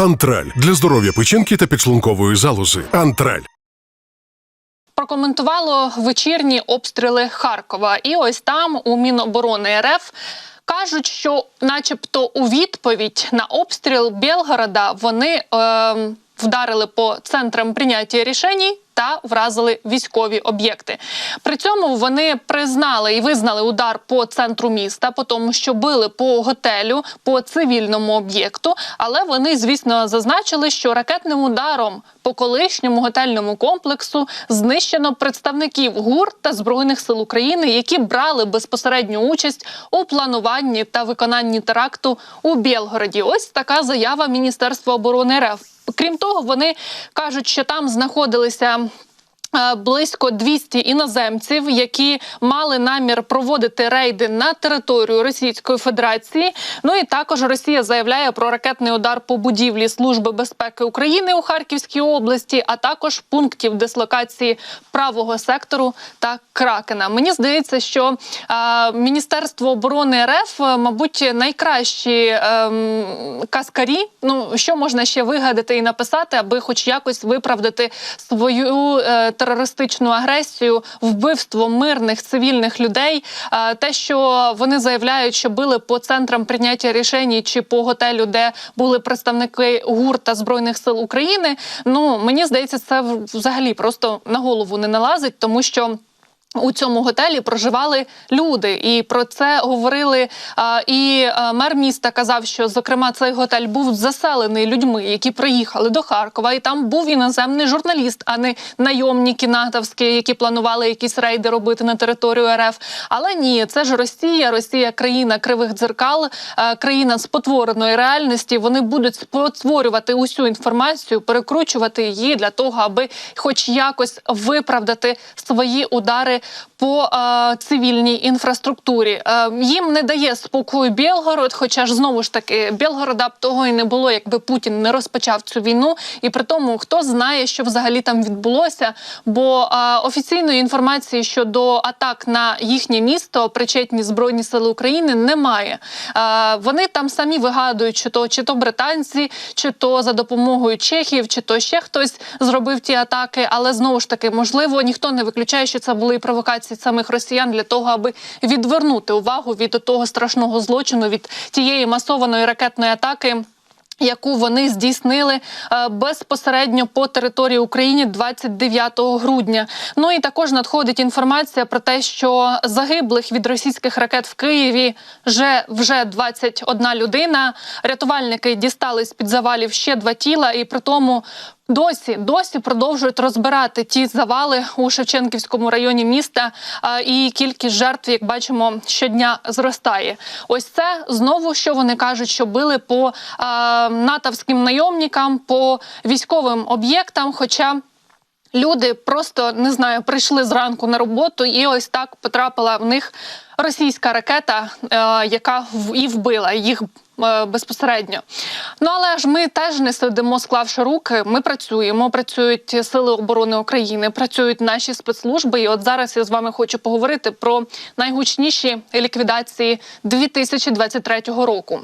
Антраль для здоров'я печінки та підшлункової залози. Антраль. прокоментувало вечірні обстріли Харкова. І ось там у Міноборони РФ кажуть, що, начебто, у відповідь на обстріл Білгорода вони е, вдарили по центрам прийняття рішень. Та вразили військові об'єкти. При цьому вони признали і визнали удар по центру міста, по тому, що били по готелю, по цивільному об'єкту. Але вони, звісно, зазначили, що ракетним ударом по колишньому готельному комплексу знищено представників ГУР та збройних сил України, які брали безпосередню участь у плануванні та виконанні теракту у Білгороді. Ось така заява Міністерства оборони РФ. Крім того, вони кажуть, що там знаходилися. Е, Близько 200 іноземців, які мали намір проводити рейди на територію Російської Федерації. Ну і також Росія заявляє про ракетний удар по будівлі Служби безпеки України у Харківській області, а також пунктів дислокації правого сектору та Кракена. Мені здається, що е, Міністерство оборони РФ, е, мабуть, найкращі ем, каскарі. Ну що можна ще вигадати і написати, аби хоч якось виправдати свою е, терористичну агресію, вбивство мирних цивільних людей. Те, що вони заявляють, що били по центрам прийняття рішень чи по готелю, де були представники ГУР та збройних сил України. Ну мені здається, це взагалі просто на голову не налазить, тому що. У цьому готелі проживали люди, і про це говорили. І мер міста казав, що зокрема цей готель був заселений людьми, які приїхали до Харкова, і там був іноземний журналіст, а не найомніки натовські, які планували якісь рейди робити на територію РФ. Але ні, це ж Росія, Росія країна кривих дзеркал, країна спотвореної реальності. Вони будуть спотворювати усю інформацію, перекручувати її для того, аби хоч якось виправдати свої удари по е, цивільній інфраструктурі. Е, їм не дає спокою Білгород, хоча ж знову ж таки Білгорода б того і не було, якби Путін не розпочав цю війну. І при тому, хто знає, що взагалі там відбулося. Бо е, офіційної інформації щодо атак на їхнє місто, причетні збройні сили України, немає. Е, вони там самі вигадують, чи то чи то британці, чи то за допомогою чехів, чи то ще хтось зробив ті атаки. Але знову ж таки, можливо, ніхто не виключає, що це були провокації самих росіян для того, аби відвернути увагу від того страшного злочину, від тієї масованої ракетної атаки. Яку вони здійснили е, безпосередньо по території України 29 грудня. Ну і також надходить інформація про те, що загиблих від російських ракет в Києві вже вже 21 людина. Рятувальники дістали з під завалів ще два тіла, і при тому Досі досі продовжують розбирати ті завали у Шевченківському районі міста, і кількість жертв, як бачимо, щодня зростає. Ось це знову що вони кажуть, що били по натовським найомникам, по військовим об'єктам. Хоча люди просто не знаю, прийшли зранку на роботу, і ось так потрапила в них російська ракета, е, яка в- і вбила їх. е, Безпосередньо, ну але ж ми теж не сидимо, склавши руки. Ми працюємо, працюють сили оборони України, працюють наші спецслужби. І от зараз я з вами хочу поговорити про найгучніші ліквідації 2023 року.